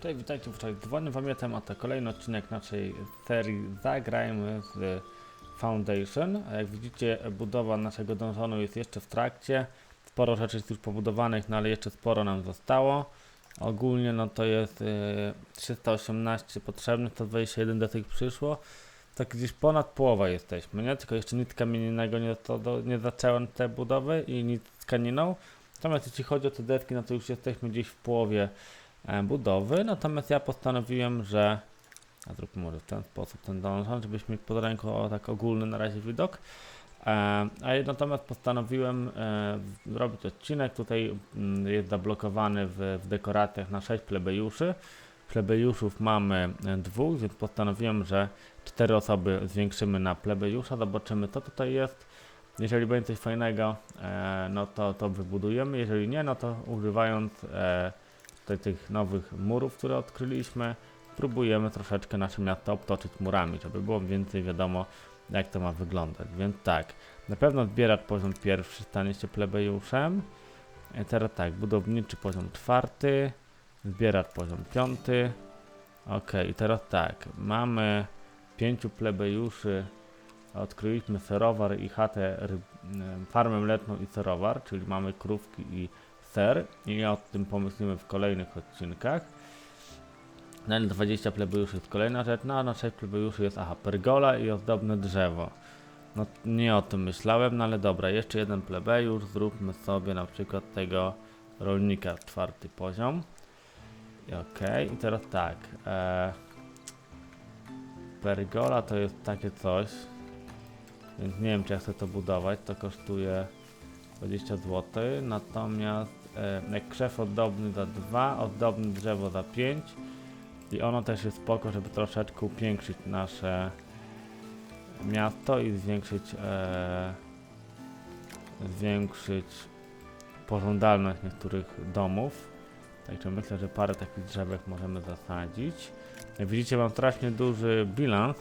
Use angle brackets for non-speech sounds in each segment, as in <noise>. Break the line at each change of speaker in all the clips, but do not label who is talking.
Cześć, witajcie w dzwonię pamiętam, a to kolejny odcinek naszej serii Zagrajmy z Foundation. Jak widzicie, budowa naszego donżonu jest jeszcze w trakcie. Sporo rzeczy jest już pobudowanych, no ale jeszcze sporo nam zostało. Ogólnie no to jest y, 318 potrzebnych, 121 do tych przyszło. Tak gdzieś ponad połowa jesteśmy, nie? Tylko jeszcze nic kamiennego nie, to, do, nie zacząłem te budowy i nic z kaniną. Natomiast jeśli chodzi o te deski, no to już jesteśmy gdzieś w połowie e, budowy, natomiast ja postanowiłem, że a zróbmy może w ten sposób ten donżon, żebyśmy pod ręką tak ogólny na razie widok. E, a natomiast postanowiłem e, zrobić odcinek, tutaj mm, jest zablokowany w, w dekoracjach na 6 plebejuszy. Plebejuszów mamy e, dwóch, więc postanowiłem, że cztery osoby zwiększymy na plebejusza, zobaczymy co tutaj jest. Jeżeli będzie coś fajnego, e, no to, to wybudujemy, jeżeli nie, no to używając tutaj tych nowych murów, które odkryliśmy, próbujemy troszeczkę nasze miasto obtoczyć murami, żeby było więcej wiadomo, jak to ma wyglądać. Więc tak, na pewno zbieracz poziom pierwszy stanie się plebejuszem. Teraz tak, budowniczy poziom czwarty, zbieracz poziom piąty. Ok, i teraz tak, mamy pięciu plebejuszy, odkryliśmy serowar i chatę, farmę mleczną i serowar, czyli mamy krówki i i o tym pomyślimy w kolejnych odcinkach. Na 20 plebejuszy jest kolejna rzecz, no a na 6 plebejuszy jest, aha, pergola i ozdobne drzewo. No nie o tym myślałem, no ale dobra, jeszcze jeden plebejusz, zróbmy sobie na przykład tego rolnika czwarty poziom. Okej, i teraz tak, e, pergola to jest takie coś, więc nie wiem czy ja chcę to budować, to kosztuje 20 zł, natomiast e, krzew ozdobny za 2, ozdobne drzewo za 5 i ono też jest spoko, żeby troszeczkę upiększyć nasze miasto i zwiększyć e, zwiększyć pożądalność niektórych domów. Także myślę, że parę takich drzewek możemy zasadzić. Jak widzicie mam strasznie duży bilans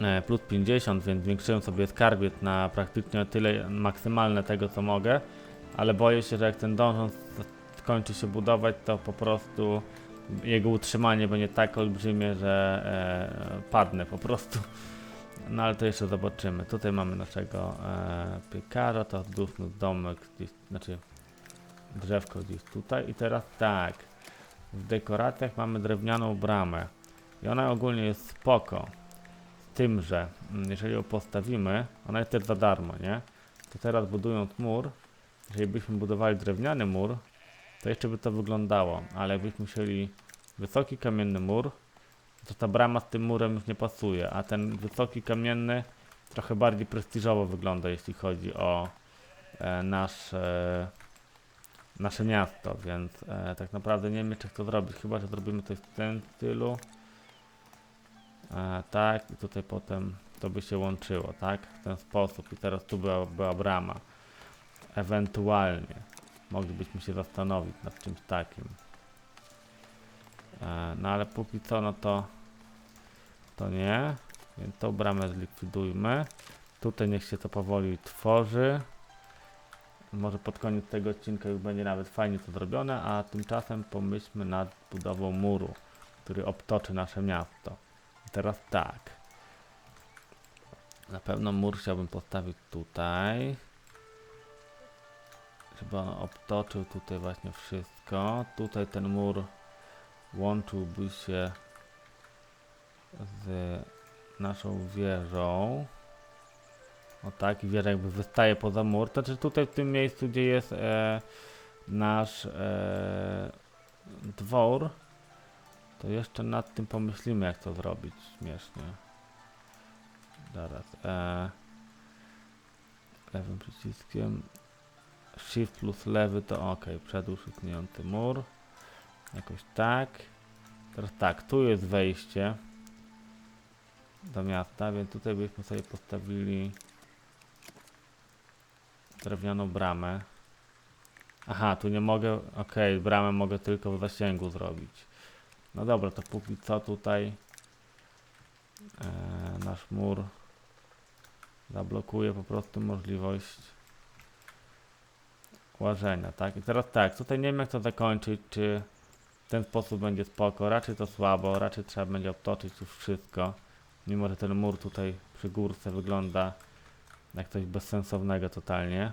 e, plus 50, więc zwiększyłem sobie skarbiec na praktycznie tyle maksymalne tego co mogę, ale boję się, że jak ten donżon s- skończy się budować, to po prostu jego utrzymanie będzie tak olbrzymie, że e, padnę po prostu. No ale to jeszcze zobaczymy. Tutaj mamy naszego e, piekarza, to odłóżmy domek gdzieś, znaczy drzewko gdzieś tutaj i teraz tak. W dekoracjach mamy drewnianą bramę i ona ogólnie jest spoko. Z tym, że mm, jeżeli ją postawimy, ona jest też za darmo, nie? To teraz budując mur, jeżeli byśmy budowali drewniany mur, to jeszcze by to wyglądało, ale jakbyśmy musieli wysoki kamienny mur, to ta brama z tym murem już nie pasuje, a ten wysoki kamienny trochę bardziej prestiżowo wygląda, jeśli chodzi o e, nasz, e, nasze miasto, więc e, tak naprawdę nie wiem jeszcze to zrobić, chyba że zrobimy coś w tym stylu. E, tak, i tutaj potem to by się łączyło, tak? W ten sposób. I teraz tu była, była brama. Ewentualnie moglibyśmy się zastanowić nad czymś takim. E, no ale póki co, no to to nie. Więc tą bramę zlikwidujmy. Tutaj niech się to powoli tworzy. Może pod koniec tego odcinka już będzie nawet fajnie to zrobione, a tymczasem pomyślmy nad budową muru, który obtoczy nasze miasto. I teraz tak. Na pewno mur chciałbym postawić tutaj. On obtoczył tutaj właśnie wszystko. Tutaj ten mur łączyłby się z naszą wieżą. O tak, i wieża jakby wystaje poza mur. Znaczy tutaj w tym miejscu, gdzie jest e, nasz e, dwór, to jeszcze nad tym pomyślimy, jak to zrobić śmiesznie. Zaraz. E, lewym przyciskiem. Shift plus lewy to ok. Przedłuż istniejący mur. Jakoś tak. Teraz tak, tu jest wejście do miasta, więc tutaj byśmy sobie postawili drewnianą bramę. Aha, tu nie mogę, okej, bramę mogę tylko w zasięgu zrobić. No dobra, to póki co tutaj e, nasz mur zablokuje po prostu możliwość łażenia, tak? I teraz tak, tutaj nie wiem jak to zakończyć, czy W ten sposób będzie spoko. Raczej to słabo, raczej trzeba będzie obtoczyć już wszystko. Mimo, że ten mur tutaj przy górce wygląda jak coś bezsensownego totalnie.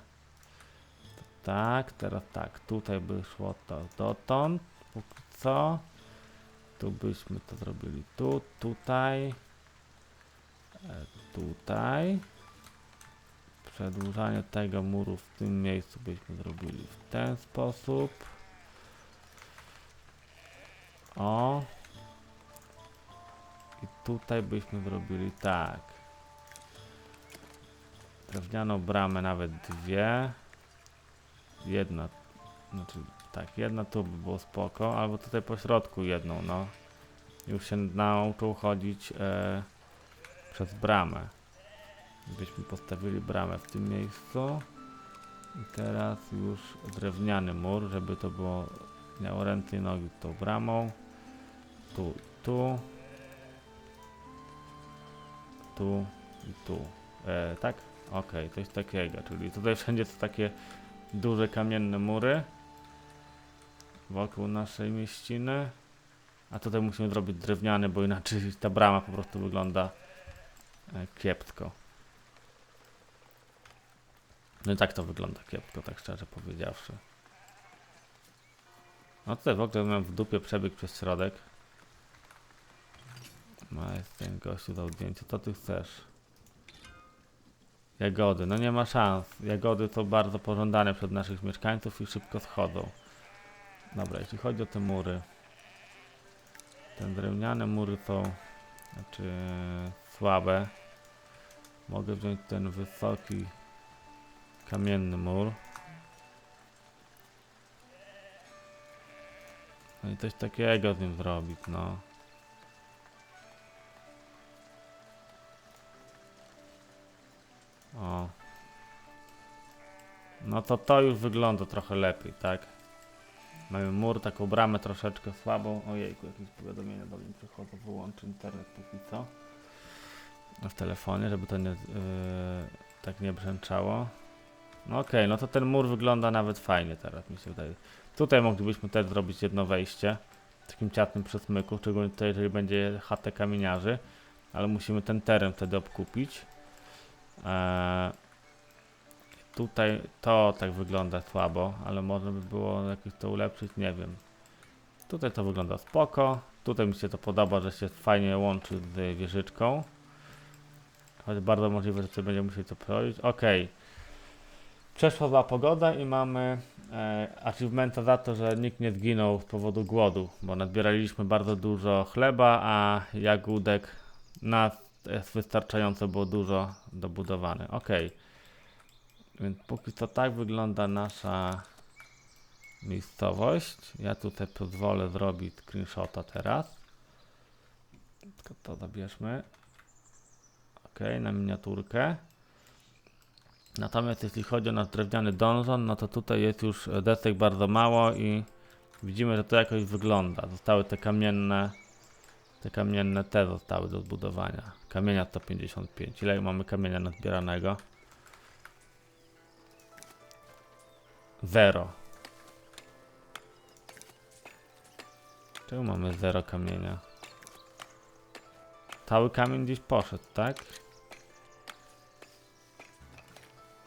To tak, teraz tak. Tutaj by szło to dotąd. Póki co. Tu byśmy to zrobili tu, tutaj. E, tutaj. Przedłużanie tego muru w tym miejscu byśmy zrobili w ten sposób. O. I tutaj byśmy zrobili tak. Drewnianą bramę nawet dwie. Jedna. Znaczy tak, jedna tu by było spoko, albo tutaj po środku jedną, no. Już się nauczył chodzić e, przez bramę. Byśmy postawili bramę w tym miejscu. I teraz już drewniany mur, żeby to było miało ręce i nogi tą bramą. Tu, tu. Tu i tu. E, tak? Okej, coś takiego. Czyli tutaj wszędzie są takie duże kamienne mury wokół naszej mieściny. A tutaj musimy zrobić drewniany, bo inaczej ta brama po prostu wygląda e, kiepsko. No i tak to wygląda kiepsko, tak szczerze powiedziawszy. No tutaj w ogóle mam w dupie przebieg przez środek. No jest ten gościu do zdjęcia. Co ty chcesz? Jagody, no nie ma szans. Jagody są bardzo pożądane przez naszych mieszkańców i szybko schodzą. Dobra, jeśli chodzi o te mury. Te drewniane mury są znaczy słabe. Mogę wziąć ten wysoki kamienny mur. No i coś takiego z nim zrobić, no. O. No to to już wygląda trochę lepiej, tak? Mamy mur, taką bramę troszeczkę słabą. Ojejku, jakieś powiadomienia do mnie przychodzą. Wyłączę internet póki co. W telefonie, żeby to nie, yy, tak nie brzęczało. No okej, no to ten mur wygląda nawet fajnie teraz, mi się wydaje. Tutaj moglibyśmy też zrobić jedno wejście. W takim ciatnym przesmyku, szczególnie tutaj, jeżeli będzie chatę kamieniarzy. Ale musimy ten teren wtedy obkupić. Eee, tutaj to tak wygląda słabo, ale można by było jakoś to ulepszyć, nie wiem. Tutaj to wygląda spoko. Tutaj mi się to podoba, że się fajnie łączy z wieżyczką. Choć bardzo możliwe, że tutaj będziemy musieli to prowadzić. Okej. Przeszła zła pogoda i mamy e, achievementa za to, że nikt nie zginął z powodu głodu, bo nazbieraliśmy bardzo dużo chleba, a jagódek nas wystarczająco było dużo dobudowane. Ok. Więc póki co tak wygląda nasza miejscowość. Ja tutaj pozwolę zrobić screenshota teraz. Tylko to zabierzmy. Ok, na miniaturkę. Natomiast jeśli chodzi o nasz drewniany donjon, no to tutaj jest już desek bardzo mało i widzimy, że to jakoś wygląda. Zostały te kamienne, te kamienne te zostały do zbudowania. Kamienia 155. Ile mamy kamienia nazbieranego? Zero. Czemu mamy zero kamienia? Cały kamień gdzieś poszedł, tak?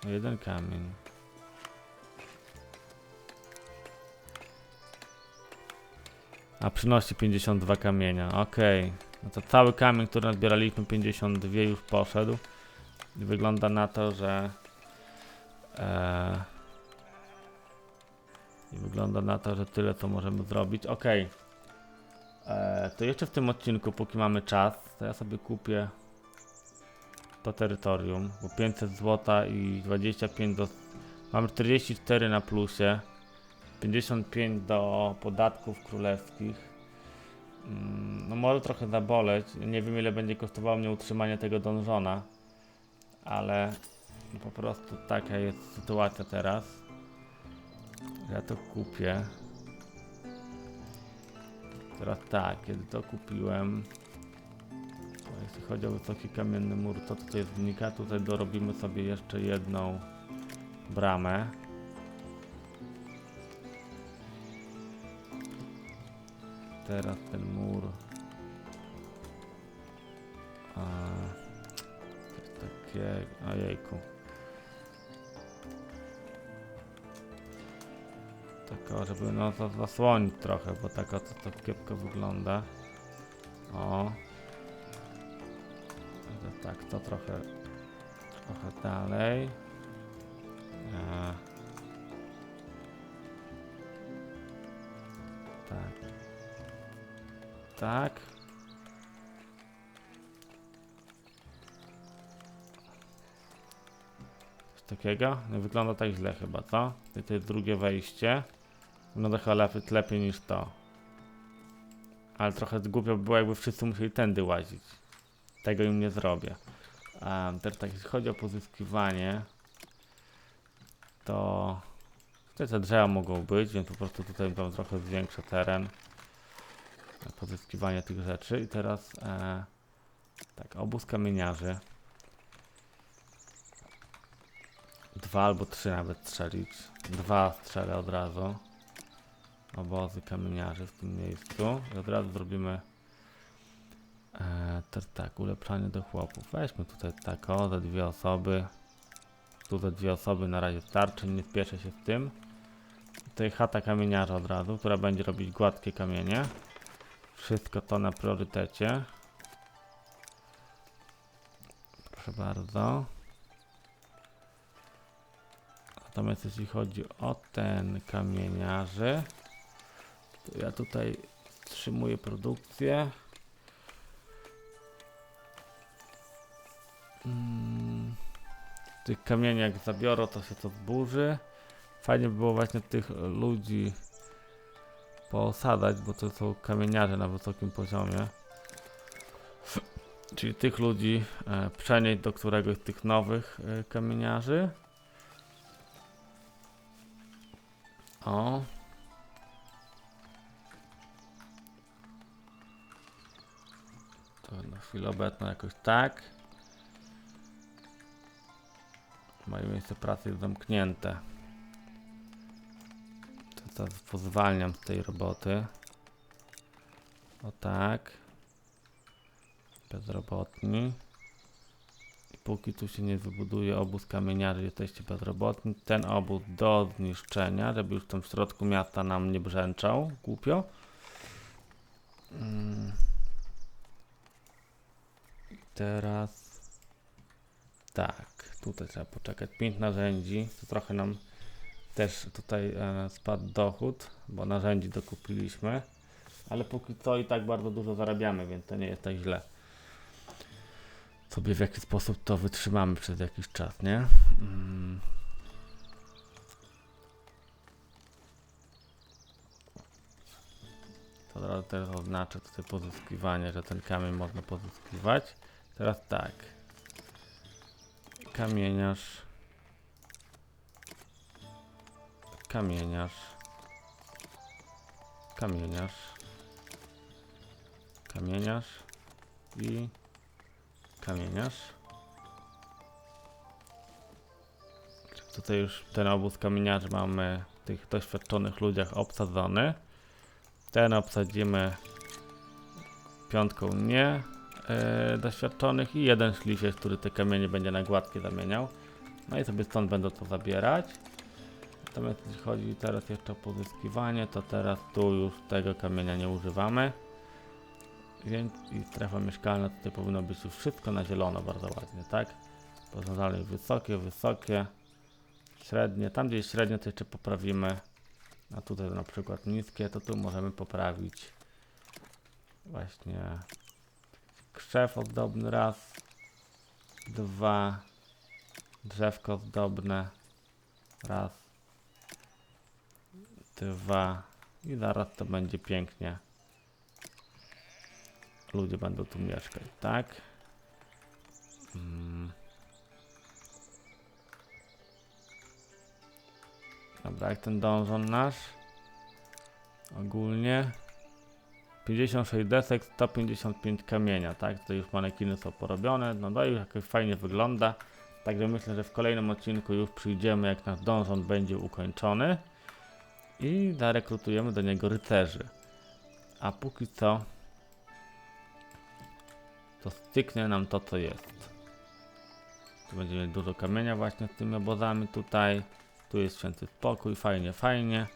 Jeden kamień. A przynosi 52 kamienia, okej. No to cały kamień, który nazbieraliśmy 52 już poszedł. I wygląda na to, że... E, I wygląda na to, że tyle co możemy zrobić. Okej. E, To jeszcze w tym odcinku, póki mamy czas, to ja sobie kupię to terytorium, bo 500 zł i 25 do... Mamy 44 na plusie, 55 do podatków królewskich. Mm, No może trochę zaboleć, nie wiem ile będzie kosztowało mnie utrzymanie tego donżona, ale po prostu taka jest sytuacja teraz. Ja to kupię. Teraz tak, kiedy to kupiłem, jeśli chodzi o wysoki kamienny mur, to tutaj znika. Tutaj dorobimy sobie jeszcze jedną bramę. teraz ten mur. A, coś takiego. Ojejku. Tak, o, żeby no zasłonić trochę, bo tak o to, to kiepsko wygląda. O. Tak, to trochę, trochę dalej. E. Tak. Tak. Takiego? Nie wygląda tak źle chyba, co? To to drugie wejście. Wygląda chyba lepiej, lepiej niż to. Ale trochę głupio by było, jakby wszyscy musieli tędy łazić. Tego im nie zrobię. Teraz tak, jeśli chodzi o pozyskiwanie, to tutaj te drzewa mogą być, więc po prostu tutaj wam trochę zwiększę teren na pozyskiwanie tych rzeczy. I teraz e, tak, obóz kamieniarzy. Dwa albo trzy nawet strzelić. Dwa strzelę od razu. Obozy kamieniarzy w tym miejscu. I od razu zrobimy e, też tak, ulepszanie do chłopów. Weźmy tutaj tak, o, za dwie osoby. Tu za dwie osoby na razie starczy, nie spieszę się z tym. Tutaj chata kamieniarza od razu, która będzie robić gładkie kamienie. Wszystko to na priorytecie. Proszę bardzo. Natomiast jeśli chodzi o ten kamieniarzy, to ja tutaj wstrzymuję produkcję. Tych kamieni jak zabiorą, to się to zburzy. Fajnie by było właśnie tych ludzi poosadać, bo to są kamieniarze na wysokim poziomie. <sniffs> Czyli tych ludzi e, przenieść do któregoś z tych nowych e, kamieniarzy. O. To na chwilę obecną jakoś tak. Moje miejsce pracy jest zamknięte. To teraz pozwalniam z tej roboty. O tak. Bezrobotni. I póki tu się nie wybuduje obóz kamieniarzy, jesteście bezrobotni. Ten obóz do zniszczenia, żeby już tam w środku miasta nam nie brzęczał. Głupio. Mm. Teraz tak, tutaj trzeba poczekać. 5 narzędzi, to trochę nam też tutaj e, spadł dochód, bo narzędzi dokupiliśmy, ale póki co i tak bardzo dużo zarabiamy, więc to nie jest tak źle. Sobie w jaki sposób to wytrzymamy przez jakiś czas, nie? Mm. To teraz oznaczę tutaj pozyskiwanie, że ten kamień można pozyskiwać. Teraz tak. Kamieniarz. Kamieniarz. Kamieniarz. Kamieniarz. I kamieniarz. Tutaj już ten obóz kamieniarzy mamy w tych doświadczonych ludziach obsadzony. Ten obsadzimy piątką nie e, doświadczonych i jeden szlifierz, który te kamienie będzie na gładkie zamieniał. No i sobie stąd będą to zabierać. Natomiast jeśli chodzi teraz jeszcze o pozyskiwanie, to teraz tu już tego kamienia nie używamy. Więc i strefa mieszkalna tutaj powinno być już wszystko na zielono bardzo ładnie, tak? Dalej wysokie, wysokie, średnie. Tam gdzie jest średnie to jeszcze poprawimy. A tutaj na przykład niskie, to tu możemy poprawić właśnie krzew ozdobny raz, dwa, drzewko ozdobne raz, dwa i zaraz to będzie pięknie. Ludzie będą tu mieszkać, tak? Mm. Dobra, jak ten dążon nasz? Ogólnie 56 desek, 155 kamienia, tak? To już manekiny są porobione, no to już jakoś fajnie wygląda. Także myślę, że w kolejnym odcinku już przyjdziemy, jak nasz dążon będzie ukończony i zarekrutujemy do niego rycerzy. A póki co to styknie nam to, co jest. Tu będziemy dużo kamienia właśnie z tymi obozami tutaj. Tu jest święty spokój, fajnie, fajnie.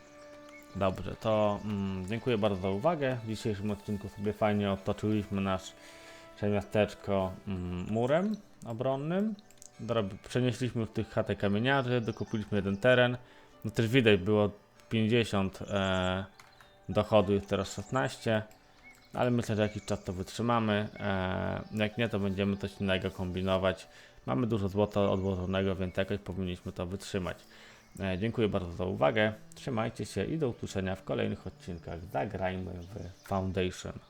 Dobrze, to mm, dziękuję bardzo za uwagę. W dzisiejszym odcinku sobie fajnie otoczyliśmy nasz, nasze miasteczko mm, murem obronnym. Dorob- Przenieśliśmy już tych chatek kamieniarzy, dokupiliśmy jeden teren. No też widać było 50 e, dochodu, jest teraz 16. Ale myślę, że jakiś czas to wytrzymamy. E, jak nie, to będziemy coś innego kombinować. Mamy dużo złota odłożonego, więc jakoś powinniśmy to wytrzymać. E, dziękuję bardzo za uwagę. Trzymajcie się i do usłyszenia w kolejnych odcinkach. Zagrajmy w Foundation.